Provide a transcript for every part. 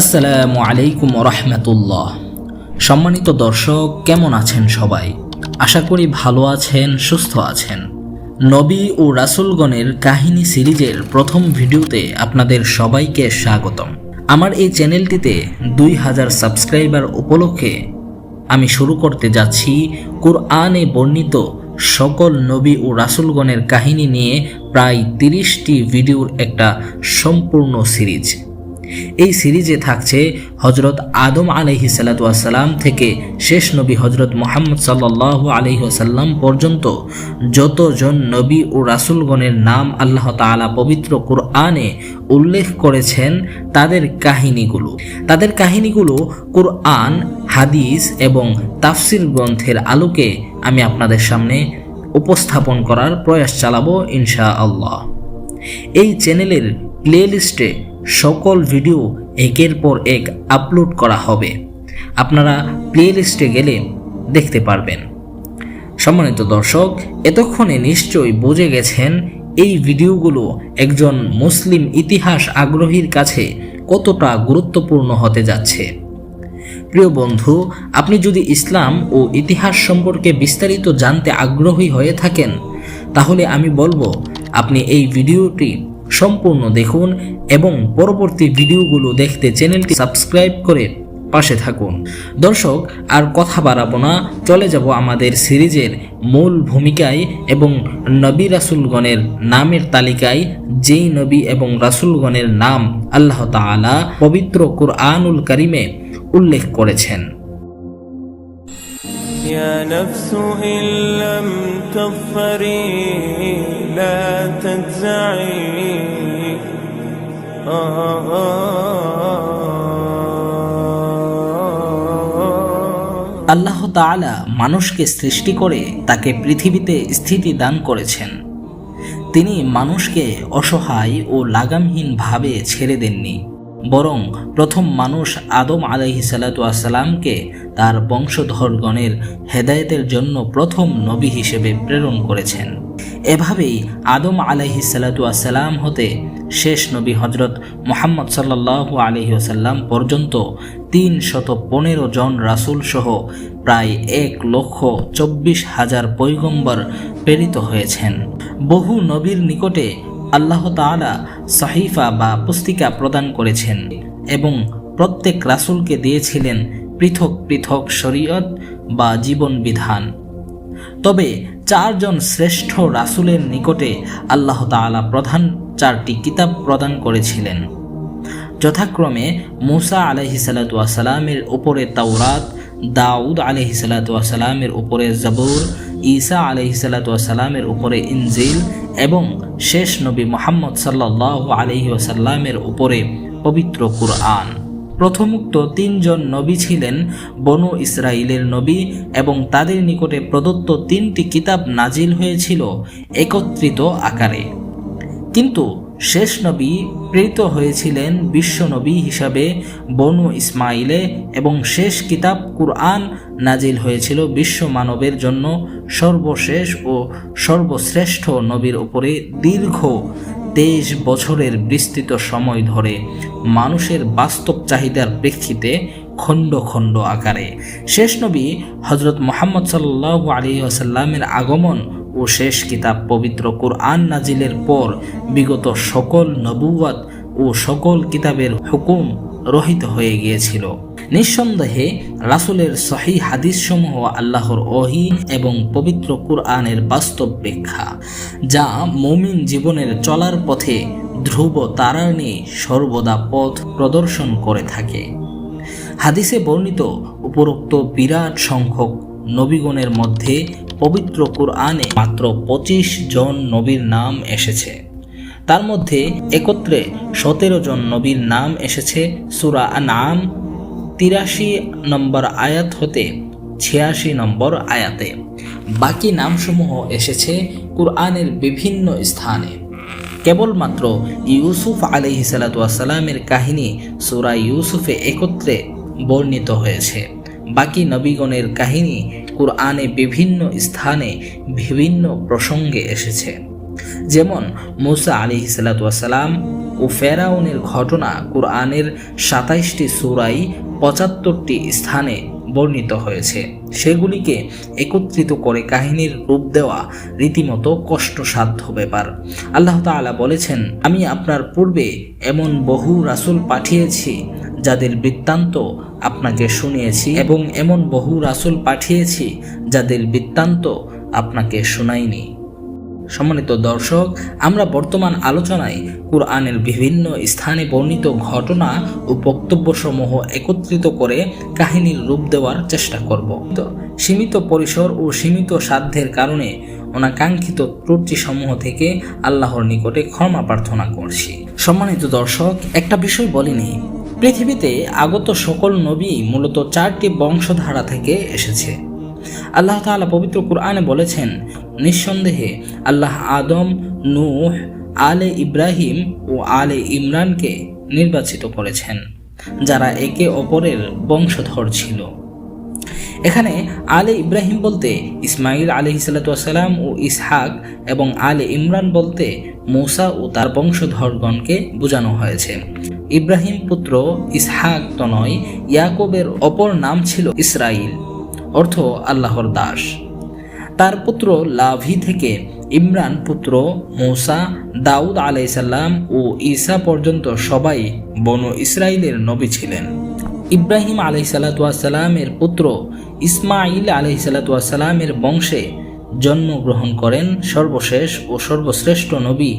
আসসালামু আলাইকুম রহমতুল্লাহ সম্মানিত দর্শক, কেমন আছেন সবাই? আশা করি ভালো আছেন, সুস্থ আছেন। নবী ও রাসুলগণের কাহিনী সিরিজের প্রথম ভিডিওতে আপনাদের সবাইকে স্বাগতম। আমার এই চ্যানেলটিতে দুই হাজার সাবস্ক্রাইবার উপলক্ষে আমি শুরু করতে যাচ্ছি কুরআনে বর্ণিত সকল নবী ও রাসুলগণের কাহিনী নিয়ে প্রায় তিরিশটি ভিডিওর একটা সম্পূর্ণ সিরিজ। এই সিরিজে থাকছে হজরত আদম আলহি সাল্লাম থেকে শেষ নবী হজরত মোহাম্মদ সাল্লাহ আলহি আসাল্লাম পর্যন্ত যতজন নবী ও রাসুলগণের নাম আল্লাহ তালা পবিত্র কুরআনে উল্লেখ করেছেন তাদের কাহিনীগুলো। তাদের কাহিনীগুলো কুরআন, হাদিস এবং তাফসির গ্রন্থের আলোকে আমি আপনাদের সামনে উপস্থাপন করার প্রয়াস চালাবো ইনশা আল্লাহ এই চ্যানেলের প্লেলিস্টে সকল ভিডিও একের পর এক আপলোড করা হবে। আপনারা প্লে লিস্টে গেলে দেখতে পারবেন। সম্মানিত দর্শক, এতক্ষণে নিশ্চয়ই বুঝে গেছেন এই ভিডিওগুলো একজন মুসলিম ইতিহাস আগ্রহীর কাছে কতটা গুরুত্বপূর্ণ হতে যাচ্ছে। প্রিয় বন্ধু, আপনি যদি ইসলাম ও ইতিহাস সম্পর্কে বিস্তারিত জানতে আগ্রহী হয়ে থাকেন, তাহলে আমি বলব, আপনি এই ভিডিওটি সম্পূর্ণ দেখুন এবং পরবর্তী ভিডিওগুলো দেখতে চ্যানেলটি সাবস্ক্রাইব করে পাশে থাকুন। দর্শক, আর কথা বাড়াবো না, চলে যাব আমাদের সিরিজের মূল ভূমিকায় এবং নবী রাসুলগণের নামের তালিকায়, যেই নবী এবং রাসুলগণের নাম আল্লাহ তাআলা পবিত্র কুরআনুল করিমে উল্লেখ করেছেন। يا نفس إن لم تظفري لا تجزعي আল্লাহ তাআলা মানুষকে সৃষ্টি করে তাকে পৃথিবীতে স্থিতি দান করেছেন তিনি মানুষকে অসহায় ও লাগামহীনভাবে ছেড়ে দেননি বরং প্রথম মানুষ আদম আলাইহি সালাতামকে তার বংশধরগণের হেদায়েতের জন্য প্রথম নবী হিসেবে প্রেরণ করেছেন। এভাবেই আদম আলাইহি সালাতাম হতে শেষ নবী হজরত মোহাম্মদ সাল্লাহ আলহি আসাল্লাম পর্যন্ত তিন শত পনেরো জন রাসুল সহ প্রায় এক লক্ষ চব্বিশ হাজার পৈগম্বর প্রেরিত হয়েছেন। বহু নবীর নিকটে আল্লাহ তাআলা সাহিফা বা পুস্তিকা প্রদান করেছেন এবং প্রত্যেক রাসুলকে দিয়েছিলেন পৃথক পৃথক শরীয়ত বা জীবন বিধান। তবে চারজন শ্রেষ্ঠ রাসুলের নিকটে আল্লাহ তাআলা প্রধান চারটি কিতাব প্রদান করেছিলেন। যথাক্রমে মুসা আলহি সালামের উপরে তাওরাত, দাউদ আলহি সালামের উপরে জবুর, ঈসা আলহি সালামের উপরে ইনজিল এবং শেষ নবী মোহাম্মদ সাল্লাহ আলহি ওসাল্লামের উপরে পবিত্র কুরআন। প্রথমোক্ত তিনজন নবী ছিলেন বনু ইসরায়েলের নবী এবং তাদের নিকটে প্রদত্ত তিনটি কিতাব নাজিল হয়েছিল একত্রিত আকারে। কিন্তু শেষ নবী প্রেরিত হয়েছিলেন বিশ্বনবী হিসাবে বনু ইসমাইলে এবং শেষ কিতাব কুরআন নাজিল হয়েছিল বিশ্ব মানবের জন্য সর্বশেষ ও সর্বশ্রেষ্ঠ নবীর উপরে দীর্ঘ তেইশ বছরের বিস্তৃত সময় ধরে মানুষের বাস্তব চাহিদার প্রেক্ষিতে খণ্ড খণ্ড আকারে। শেষ নবী হজরত মোহাম্মদ সাল্লাহ আলী আসাল্লামের আগমন ও শেষ কিতাব পবিত্র কোরআন নাজিলের পর বিগত সকল নবুয়াত ও সকল কিতাবের হুকুম রহিত হয়ে গিয়েছিল। নিঃসন্দেহে রাসুলের সহি হাদিসসমূহ আল্লাহর ওহি এবং পবিত্র কুরআনের বাস্তব ব্যাখ্যা, যা মমিন জীবনের চলার পথে ধ্রুব তারানি সর্বদা পথ প্রদর্শন করে থাকে। হাদিসে বর্ণিত উপরোক্ত বিরাট সংখ্যক নবীগণের মধ্যে পবিত্র কুরআনে মাত্র পঁচিশ জন নবীর নাম এসেছে। তার মধ্যে একত্রে সতেরো জন নবীর নাম এসেছে, সুরা নাম তিরাশি নম্বর আয়াত হতে ছিয়াশি নম্বর আয়াতে। বাকি নামসমূহ এসেছে কুরআনের বিভিন্ন স্থানে। কেবলমাত্র ইউসুফ আলহি সালাতামের কাহিনী সুরা ইউসুফে একত্রে বর্ণিত হয়েছে। বাকি নবীগণের কাহিনী কুরআনে বিভিন্ন স্থানে বিভিন্ন প্রসঙ্গে এসেছে। যেমন মুসা আলী সালাতাম ও ফেরাউনের ঘটনা কোরআনের সাতাইশটি সুরাই পঁচাত্তরটি স্থানে বর্ণিত হয়েছে। সেগুলিকে একত্রিত করে কাহিনীর রূপ দেওয়া রীতিমতো কষ্টসাধ্য ব্যাপার। আল্লাহ তাআলা বলেছেন, আমি আপনার পূর্বে এমন বহু রাসুল পাঠিয়েছি যাদের বৃত্তান্ত আপনাকে শুনিয়েছি এবং এমন বহু রাসুল পাঠিয়েছি যাদের বৃত্তান্ত আপনাকে শোনাইনি। সম্মানিত দর্শক, আমরা বর্তমান আলোচনায় কোরআনের বিভিন্ন স্থানে বর্ণিত ঘটনা ও বক্তব্যসমূহ একত্রিত করে কাহিনীর রূপ দেওয়ার চেষ্টা করব। সীমিত পরিসর ও সীমিত সাধ্যের কারণে অনাকাঙ্ক্ষিত ত্রুটিসমূহ থেকে আল্লাহর নিকটে ক্ষমা প্রার্থনা করছি। সম্মানিত দর্শক, একটা বিষয় বলিনি পৃথিবীতে আগত সকল নবী মূলত চারটি বংশধারা থেকে এসেছে। আল্লাহ তাআলা পবিত্র কোরআনে বলেছেন, নিঃসন্দেহে আল্লাহ আদম, নূহ, আলে ইব্রাহিম ও আলে ইমরানকে নির্বাচিত করেছেন, যারা একে অপরের বংশধর ছিল। এখানে আলে ইব্রাহিম বলতে ইসমাইল আলহি সাল্লাম ও ইসহাক এবং আলে ইমরান বলতে মৌসা ও তার বংশধরগণকে বোঝানো হয়েছে। ইব্রাহিম পুত্র ইসহাক তনয় ইয়াকুবের অপর নাম ছিল ইসরাইল অর্থ আল্লাহর দাস। তার পুত্র লাভি থেকে ইমরান পুত্র মৌসা, দাউদ আলাইসাল্লাম ও ঈসা পর্যন্ত সবাই বনু ইসরায়েলের নবী ছিলেন। ইব্রাহিম আলাইসাল্লাতুয়াসাল্লামের পুত্র ইসমাইল আলাইসাল্লাতুয়াসাল্লামের বংশে জন্মগ্রহণ করেন সর্বশেষ ও সর্বশ্রেষ্ঠ নবী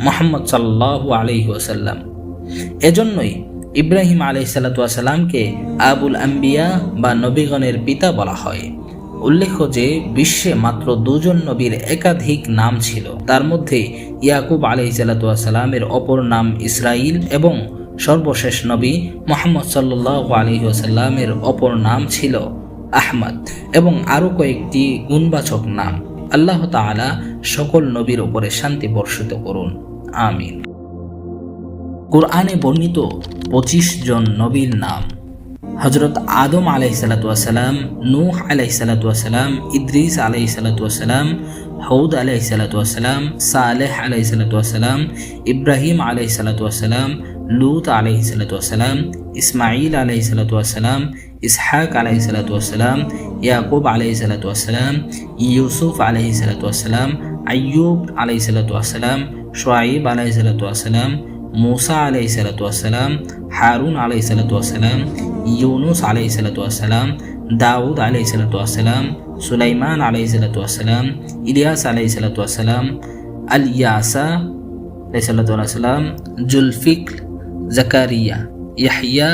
মোহাম্মদ সাল্লাহ আলহি এজন্যই ইব্রাহিম আলাইসাল্লাতুয়াসাল্লামকে আবুল আম্বিয়া বা নবীগণের পিতা বলা হয়। উল্লেখ্য যে, বিশ্বে মাত্র দুজন নবীর একাধিক নাম ছিল। তার মধ্যে ইয়াকুব আলাইসাল্লাতুয়াসাল্লামের অপর নাম ইসরাইল এবং সর্বশেষ নবী মোহাম্মদ সাল্লাহ আলহিহাসাল্লামের অপর নাম ছিল আহমদ এবং আরও কয়েকটি গুণবাচক নাম। আল্লাহ তাআলা সকল নবীর ওপরে শান্তি বর্ষিত করুন। আমিন। কোরআনে বর্ণিত পঁচিশ জন নবীর নাম হজরত আদম আলাই সালাতাম নূহ আলাই সালাতাম ইদ্রিস আলাই সালাতাম হৌদ আলাই সালাতাম সালেহ আলাই সালাতাম ইব্রাহিম আলাই সালাতাম লুত আলাই সালাতাম ইসমাইল আলাই সালাতাম ইসহাক আলাই সালাতাম ইয়াকুব আলাই সালাতাম ইউসুফ আলাই সালাতাম আয়ুব আলাই সালাতাম শোয়াইব আলাই সালাতাম মোসা আলাই সালাতাম হারুন আলাই সালাতাম ইউনুস আলাই সালাতাম দাউদ আলাই সালাতাম সুলাইমান আলাই সালাতাম ইলিয়াস আলাই সালাতাম আল ইয়াসা আলাই সালাতাম জুলফিক জাকারিয়া ইয়াহিয়া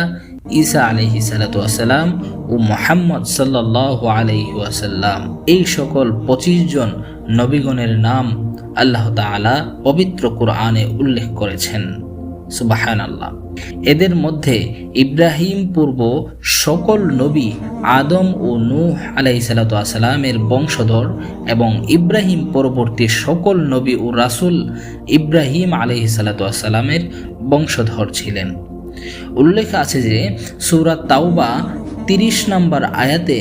ঈসা আলহি সালাতাম ও মোহাম্মদ সাল্লাহ আলাইহি আসাল্লাম এই সকল পঁচিশ জন নবীগণের নাম আল্লাহ তালা পবিত্র কোরআনে উল্লেখ করেছেন। সুবাহান আল্লাহ এদের মধ্যে ইব্রাহিম পূর্ব সকল নবী আদম ও নূহ আলাই সালাতামের বংশধর এবং ইব্রাহিম পরবর্তী সকল নবী ও রাসুল ইব্রাহিম আলহি সালাতামের বংশধর ছিলেন। উল্লেখ আছে যে সৌরাত তাওবা তিরিশ নম্বর আয়াতে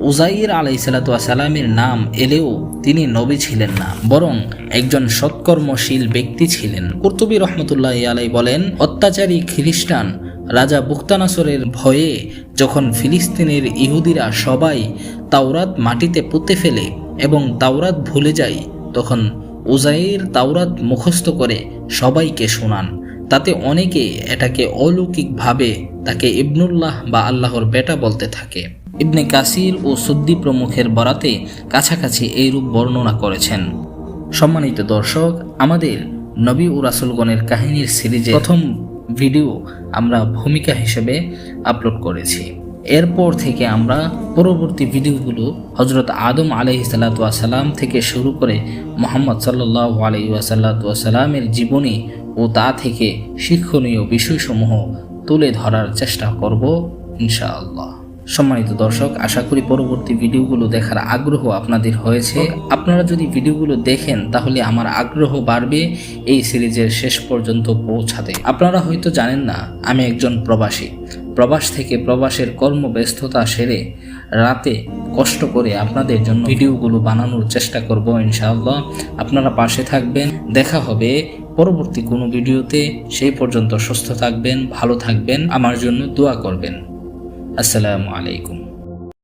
উজাইর আলাই সালাতামের নাম এলেও তিনি নবী ছিলেন না, বরং একজন সৎকর্মশীল ব্যক্তি ছিলেন। কর্তুবী রহমতুল্লাহ আলাই বলেন, অত্যাচারী খ্রিস্টান রাজা বুক্তানাসরের ভয়ে যখন ফিলিস্তিনের ইহুদিরা সবাই তাওরাত মাটিতে পুঁতে ফেলে এবং তাওরাত ভুলে যায়, তখন উজাইর তাওরাত মুখস্থ করে সবাইকে শোনান। তাতে অনেকে এটাকে অলৌকিকভাবে তাকে ইবনুল্লাহ বা আল্লাহর বেটা বলতে থাকে। ইবনে কাসির ও সুদ্দি প্রমুখের বরাতে কাছাকাছি এইরূপ বর্ণনা করেছেন। সম্মানিত দর্শক, আমাদের নবী ও রাসুলগণের কাহিনীর সিরিজে প্রথম ভিডিও আমরা ভূমিকা হিসেবে আপলোড করেছি। এরপর থেকে আমরা পরবর্তী ভিডিওগুলো হজরত আদম আলহি সাল্লাম থেকে শুরু করে মোহাম্মদ সাল্লাহ আলহি ওয়াসাল্লামের জীবনী ও তা থেকে শিক্ষণীয় বিষয়সমূহ তুলে ধরার চেষ্টা করব ইনশাআল্লাহ। সম্মানিত দর্শক, আশা করি পরবর্তী ভিডিওগুলো দেখার আগ্রহ আপনাদের হয়েছে। আপনারা যদি ভিডিওগুলো দেখেন, তাহলে আমার আগ্রহ বাড়বে এই সিরিজের শেষ পর্যন্ত পৌঁছাতে। আপনারা হয়তো জানেন না, আমি একজন প্রবাসী। প্রবাস থেকে প্রবাসের কর্মব্যস্ততা সেরে রাতে কষ্ট করে আপনাদের জন্য ভিডিওগুলো বানানোর চেষ্টা করব ইনশাআল্লাহ। আপনারা পাশে থাকবেন, দেখা হবে পরবর্তী কোনো ভিডিওতে। সেই পর্যন্ত সুস্থ থাকবেন, ভালো থাকবেন, আমার জন্য দোয়া করবেন। আসসালামু আলাইকুম